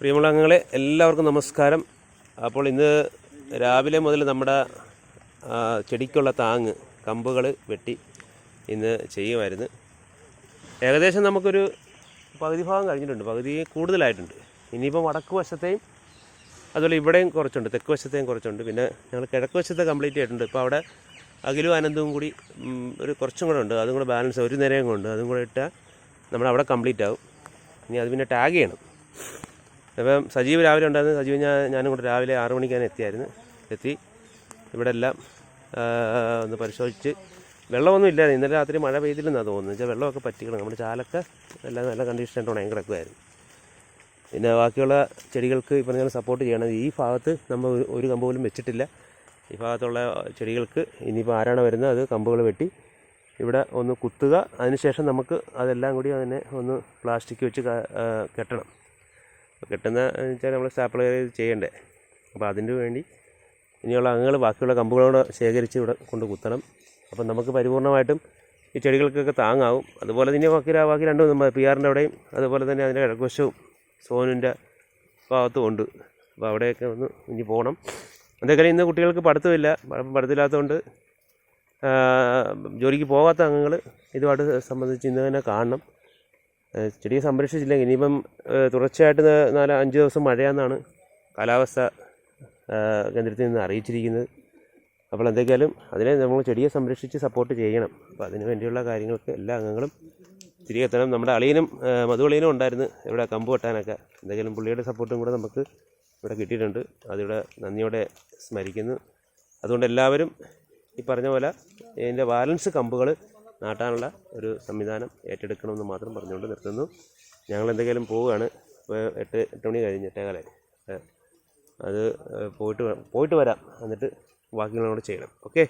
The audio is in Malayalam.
പ്രിയമുള്ള അംഗങ്ങളെ എല്ലാവർക്കും നമസ്കാരം. അപ്പോൾ ഇന്ന് രാവിലെ മുതൽ നമ്മുടെ ചെടിക്കുള്ള താങ്ങ് കമ്പുകൾ വെട്ടി ഇന്ന് ചെയ്യുമായിരുന്നു. ഏകദേശം നമുക്കൊരു പകുതി ഭാഗം കഴിഞ്ഞിട്ടുണ്ട്. പകുതി കൂടുതലായിട്ടുണ്ട്. ഇനിയിപ്പോൾ വടക്ക് വശത്തെയും അതുപോലെ ഇവിടെയും കുറച്ചുണ്ട്. തെക്ക് വശത്തെയും കുറച്ചുണ്ട്. പിന്നെ ഞങ്ങൾ കിഴക്ക് വശത്തെ കംപ്ലീറ്റ് ആയിട്ടുണ്ട് ഇപ്പോൾ അവിടെ അഖിലും ആനന്ദവും കൂടി ഒരു കുറച്ചും കൂടെ ഉണ്ട്. അതും കൂടെ ബാലൻസ് ഒരു നേരം കൊണ്ട്. അതും കൂടെ ഇട്ടാൽ നമ്മുടെ അവിടെ കംപ്ലീറ്റ് ആവും ഇനി അത് പിന്നെ ടാഗ് ചെയ്യണം. അപ്പം സജീവ് രാവിലെ ഉണ്ടായിരുന്നു സജീവ് ഞാൻ ഞാനും കൂടെ രാവിലെ ആറു മണിക്കാണ് എത്തിയായിരുന്നു. എത്തി. ഇവിടെ എല്ലാം ഒന്ന് പരിശോധിച്ച്. വെള്ളമൊന്നും ഇല്ലായിരുന്നു. ഇന്നലെ രാത്രി മഴ പെയ്തില്ലെന്നാണ് തോന്നുന്നത്. വെച്ചാൽ വെള്ളമൊക്കെ പറ്റിക്കണം. നമ്മുടെ ചാലൊക്കെ എല്ലാം നല്ല കണ്ടീഷനായിട്ട് ഉണങ്ങി കിടക്കുമായിരുന്നു പിന്നെ ബാക്കിയുള്ള ചെടികൾക്ക് ഈ ഞാൻ സപ്പോർട്ട് ചെയ്യണം. ഈ ഭാഗത്ത് നമ്മൾ ഒരു- ഒരു കമ്പ് പോലും വെച്ചിട്ടില്ല. ഈ ഭാഗത്തുള്ള ചെടികൾക്ക് ഇനിയിപ്പോൾ ആരാണ് വരുന്നത് അത് കമ്പുകൾ വെട്ടി ഇവിടെ ഒന്ന് കുത്തുക. അതിനുശേഷം നമുക്ക് അതെല്ലാം കൂടി അതിനെ ഒന്ന് പ്ലാസ്റ്റിക് വെച്ച് കെട്ടണം. കെട്ടുന്ന വെച്ചാൽ നമ്മൾ സ്റ്റാപ്പിൾ ചെയ്യണ്ടേ. അപ്പോൾ അതിന് വേണ്ടി ഇനിയുള്ള അംഗങ്ങൾ ബാക്കിയുള്ള കമ്പുകളോട് ശേഖരിച്ച് ഇവിടെ കൊണ്ട് കുത്തണം. അപ്പം നമുക്ക് പരിപൂർണമായിട്ടും ഈ ചെടികൾക്കൊക്കെ താങ്ങാവും. അതുപോലെ തന്നെ ബാക്കി ബാക്കി രണ്ടും നമ്മൾ പി ആറിന്റെ അവിടെയും അതുപോലെ തന്നെ അതിന്റെ കിഴക്കുവശവും സോനുന്റെ ഭാഗത്തും ഉണ്ട്. അപ്പോൾ അവിടെയൊക്കെ ഒന്ന് ഇനി പോകണം. എന്തെങ്കിലും ഇന്ന് കുട്ടികൾക്ക് പഠിത്തമില്ല. പഠിത്തമില്ലാത്തതുകൊണ്ട് ജോലിക്ക് പോകാത്ത അംഗങ്ങൾ ഇതുമായിട്ട് സംബന്ധിച്ച് ഇന്ന് തന്നെ കാണണം. ചെടിയെ സംരക്ഷിച്ചില്ലെങ്കിൽ ഇനിയിപ്പം തുടർച്ചയായിട്ട് നാല് അഞ്ച് ദിവസം മഴയാണെന്നാണ് കാലാവസ്ഥ കേന്ദ്രത്തിൽ നിന്ന് അറിയിച്ചിരിക്കുന്നത്. അപ്പോൾ എന്തൊക്കെയാലും അതിനെ നമ്മൾ ചെടിയെ സംരക്ഷിച്ച് സപ്പോർട്ട് ചെയ്യണം. അപ്പോൾ അതിന് വേണ്ടിയുള്ള കാര്യങ്ങൾക്ക് എല്ലാ അംഗങ്ങളും തിരികെ എത്തണം. നമ്മുടെ അളിയനും മധുവളിയനും ഉണ്ടായിരുന്നു ഇവിടെ കമ്പ് വെട്ടാനൊക്കെ. എന്തെങ്കിലും പുള്ളിയുടെ സപ്പോർട്ടും കൂടെ നമുക്ക് ഇവിടെ കിട്ടിയിട്ടുണ്ട്. അതിവിടെ നന്ദിയോടെ സ്മരിക്കുന്നു. അതുകൊണ്ട് എല്ലാവരും ഈ പറഞ്ഞ പോലെ ഇതിന്റെ ബാലൻസ് കമ്പുകൾ നാട്ടാനുള്ള ഒരു സംവിധാനം ഏറ്റെടുക്കണമെന്ന് മാത്രം പറഞ്ഞുകൊണ്ട് നിർത്തുന്നു. ഞങ്ങൾ എന്തെങ്കിലും പോവുകയാണ് ഇപ്പോൾ എട്ട് എട്ട് മണി കഴിഞ്ഞ് എട്ടേകാലായി അത് പോയിട്ട് പോയിട്ട് വരാം. എന്നിട്ട് ബാക്കി കൂടെ ചെയ്യണം. ഓക്കെ?